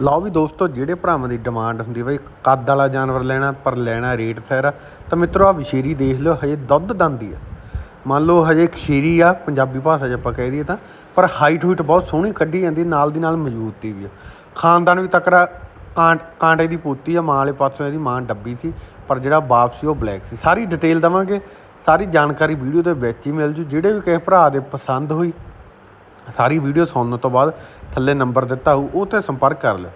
ਲਓ ਵੀ ਦੋਸਤੋ, ਜਿਹੜੇ ਭਰਾਵਾਂ ਦੀ ਡਿਮਾਂਡ ਹੁੰਦੀ ਬਈ, ਕੱਦ ਵਾਲਾ ਜਾਨਵਰ ਲੈਣਾ, ਪਰ ਲੈਣਾ ਰੇਟ ਸਿਰ ਆ। ਤਾਂ ਮਿੱਤਰੋ ਆ ਵਿਸ਼ੇਰੀ ਦੇਖ ਲਿਓ, ਹਜੇ ਦੁੱਧ ਦੰਦੀ ਆ। ਮੰਨ ਲਓ, ਹਜੇ ਖੀਰੀ ਆ, ਪੰਜਾਬੀ ਭਾਸ਼ਾ 'ਚ ਆਪਾਂ ਕਹਿ ਦਈਏ ਤਾਂ, ਪਰ ਹਾਈਟ ਹੂਟ ਬਹੁਤ ਸੋਹਣੀ ਕੱਢੀ ਜਾਂਦੀ, ਨਾਲ ਦੀ ਨਾਲ ਮਜ਼ਬੂਤੀ ਵੀ ਆ। ਖਾਨਦਾਨ ਵੀ ਤਕੜਾ, ਕਾਂ, ਕਾਂਟੇ ਦੀ ਪੋਤੀ ਆ, ਮਾਂ ਵਾਲੇ ਪਾਸੋਂ ਇਹਦੀ ਮਾਂ ਡੱਬੀ ਸੀ, ਪਰ ਜਿਹੜਾ ਬਾਪ ਸੀ, ਉਹ ਬਲੈਕ ਸੀ। ਸਾਰੀ ਡਿਟੇਲ ਦਵਾਂਗੇ, ਸਾਰੀ ਜਾਣਕਾਰੀ ਵੀਡੀਓ ਦੇ ਵਿੱਚ ਹੀ ਮਿਲ ਜੂ। ਜਿਹੜੇ ਵੀ ਕਿਸੇ ਭਰਾ ਦੇ ਪਸੰਦ ਹੋਈ ਸਾਰੀ ਵੀਡੀਓ ਸੁਣਨ ਤੋਂ ਬਾਅਦ ਥੱਲੇ ਨੰਬਰ ਦਿੱਤਾ ਹੋਊ, ਉਹ ਤੇ ਸੰਪਰਕ ਕਰ ਲਿਓ।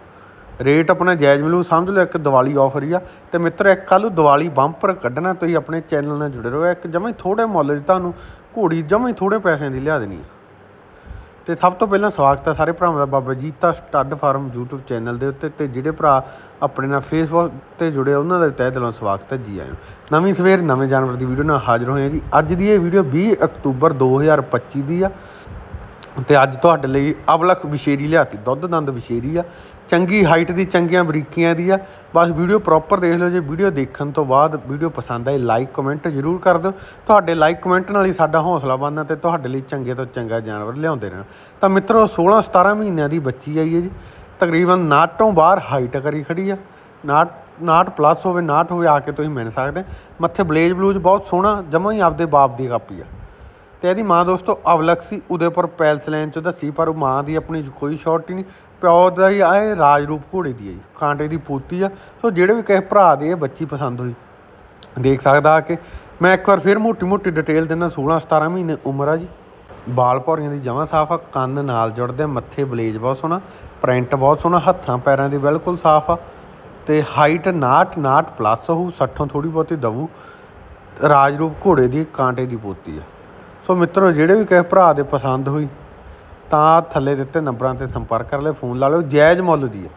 ਰੇਟ ਆਪਣਾ ਜਾਇਜ਼ ਮਿਲੂ, ਸਮਝ ਲਓ ਇੱਕ ਦੀਵਾਲੀ ਆਫਰ ਹੀ ਆ। ਤੇ ਮਿੱਤਰ, ਇੱਕ ਕੱਲ੍ਹ ਨੂੰ ਦੀਵਾਲੀ ਬੰਪਰ ਕੱਢਣਾ, ਤੁਸੀਂ ਆਪਣੇ ਚੈਨਲ ਨਾਲ ਜੁੜੇ ਰਹੋ। ਇੱਕ ਜਮਾਂ ਹੀ ਥੋੜੇ ਮੁੱਲ 'ਚ ਤੁਹਾਨੂੰ ਘੋੜੀ ਜਮਾਂ ਹੀ ਥੋੜੇ ਪੈਸਿਆਂ ਦੀ ਲਿਆ ਦੇਣੀ ਆ। ਤੇ ਸਭ ਤੋਂ ਪਹਿਲਾਂ ਸਵਾਗਤ ਹੈ ਸਾਰੇ ਭਰਾਵਾਂ ਦਾ, Baba Jeeta stud farm YouTube channel ਦੇ ਉੱਤੇ। ਤੇ ਜਿਹੜੇ ਭਰਾ ਆਪਣੇ ਨਾਲ ਫੇਸਬੁੱਕ ਤੇ ਜੁੜੇ ਉਹਨਾਂ ਦਾ ਤਹਿ ਦਿਲੋਂ ਸਵਾਗਤ ਹੈ ਜੀ ਆਇਆਂ ਨਵੀਂ ਸਵੇਰ, ਨਵੇਂ ਜਾਨਵਰ ਦੀ ਵੀਡੀਓ ਨਾਲ ਹਾਜ਼ਰ ਹੋਏ ਹਾਂ ਜੀ। ਅੱਜ ਦੀ ਇਹ ਵੀਡੀਓ 20 ਅਕਤੂਬਰ 2025 ਦੀ ਆ। ਅਤੇ ਅੱਜ ਤੁਹਾਡੇ ਲਈ ਅਵਲਖ ਵਿਸ਼ੇਰੀ ਲਿਆਤੀ, ਦੁੱਧ ਦੰਦ ਵਿਸ਼ੇਰੀ ਆ, ਚੰਗੀ ਹਾਈਟ ਦੀ, ਚੰਗੀਆਂ ਬਰੀਕੀਆਂ ਦੀ ਆ। ਬਸ ਵੀਡੀਓ ਪ੍ਰੋਪਰ ਦੇਖ ਲਓ ਜੇ ਵੀਡੀਓ ਦੇਖਣ ਤੋਂ ਬਾਅਦ ਵੀਡੀਓ ਪਸੰਦ ਆਈ ਲਾਈਕ ਕਮੈਂਟ ਜ਼ਰੂਰ ਕਰ ਦਿਓ। ਤੁਹਾਡੇ ਲਾਈਕ ਕਮੈਂਟ ਨਾਲ ਹੀ ਸਾਡਾ ਹੌਸਲਾ ਬਣਦਾ ਤੇ ਤੁਹਾਡੇ ਲਈ ਚੰਗੇ ਤੋਂ ਚੰਗਾ ਜਾਨਵਰ ਲਿਆਉਂਦੇ ਰਹਿਣਾ। ਤਾਂ ਮਿੱਤਰੋ 16 17 ਮਹੀਨਿਆਂ ਦੀ ਬੱਚੀ ਆਈ ਹੈ ਜੀ। ਤਕਰੀਬਨ ਨਾਟ ਤੋਂ ਬਾਹਰ ਹਾਈਟ ਕਰੀ ਖੜੀ ਆ। ਨਾਟ ਨਾਟ ਪਲੱਸ ਹੋਵੇ, ਨਾਟ ਹੋਵੇ, ਆ ਕੇ ਤੁਸੀਂ ਮਿਲ ਸਕਦੇ। ਮੱਥੇ ਬਲੇਜ ਬਲੂਜ ਬਹੁਤ ਸੋਹਣਾ, ਜਮਾਂ ਹੀ ਆਪਦੇ ਬਾਪ ਦੀ ਕਾਪੀ ਆ। ਤੇ ਇਹਦੀ ਮਾਂ ਦੋਸਤੋ ਅਵਲਕ ਸੀ, ਉਹਦੇ ਪਰ ਪੈਲਸ ਲਾਈਨ ਚ ਦੱਸੀ, ਪਰ ਉਹ ਮਾਂ ਦੀ ਆਪਣੀ ਕੋਈ ਸ਼ੌਰਟੀ ਨਹੀਂ। ਪਿਓ ਦਾ ਹੀ ਆਏ ਰਾਜਰੂਪ ਘੋੜੇ ਦੀ ਹੈ ਜੀ, ਕਾਂਟੇ ਦੀ ਪੋਤੀ ਆ। ਸੋ ਜਿਹੜੇ ਵੀ ਕਿਸੇ ਭਰਾ ਦੇ ਇਹ ਬੱਚੀ ਪਸੰਦ ਹੋਈ, ਦੇਖ ਸਕਦਾ ਆ ਕਿ। ਮੈਂ ਇੱਕ ਵਾਰ ਫਿਰ ਮੋਟੀ ਮੋਟੀ ਡਿਟੇਲ ਦਿੰਦਾ 16 17 ਮਹੀਨੇ ਉਮਰ ਆ ਜੀ। ਬਾਲ ਭੌਰੀਆਂ ਦੀ ਜਮਾਂ ਸਾਫ਼ ਆ ਕੰਨ ਨਾਲ ਜੁੜਦੇ ਮੱਥੇ ਬਲੇਜ ਬਹੁਤ ਸੋਹਣਾ ਪ੍ਰਿੰਟ ਬਹੁਤ ਸੋਹਣਾ, ਹੱਥਾਂ ਪੈਰਾਂ ਦੀ ਬਿਲਕੁਲ ਸਾਫ਼ ਆ। ਤੇ ਹਾਈਟ 59 59 ਪਲੱਸ ਹੋਊ 60 ਥੋੜੀ ਬਹੁਤੀ ਦਵੂ। ਰਾਜਰੂਪ ਘੋੜੇ ਦੀ, ਕਾਂਟੇ ਦੀ ਪੋਤੀ ਆ। ਸੋ ਮਿੱਤਰੋ, ਜਿਹੜੇ ਵੀ ਕਿਸੇ ਭਰਾ ਦੇ ਪਸੰਦ ਹੋਈ, ਤਾਂ ਥੱਲੇ ਦਿੱਤੇ ਨੰਬਰਾਂ ਤੇ ਸੰਪਰਕ ਕਰ ਲਿਓ, ਫੋਨ ਲਾ ਲਿਓ, ਜਾਇਜ਼ ਮੁੱਲ ਦੀ ਹੈ।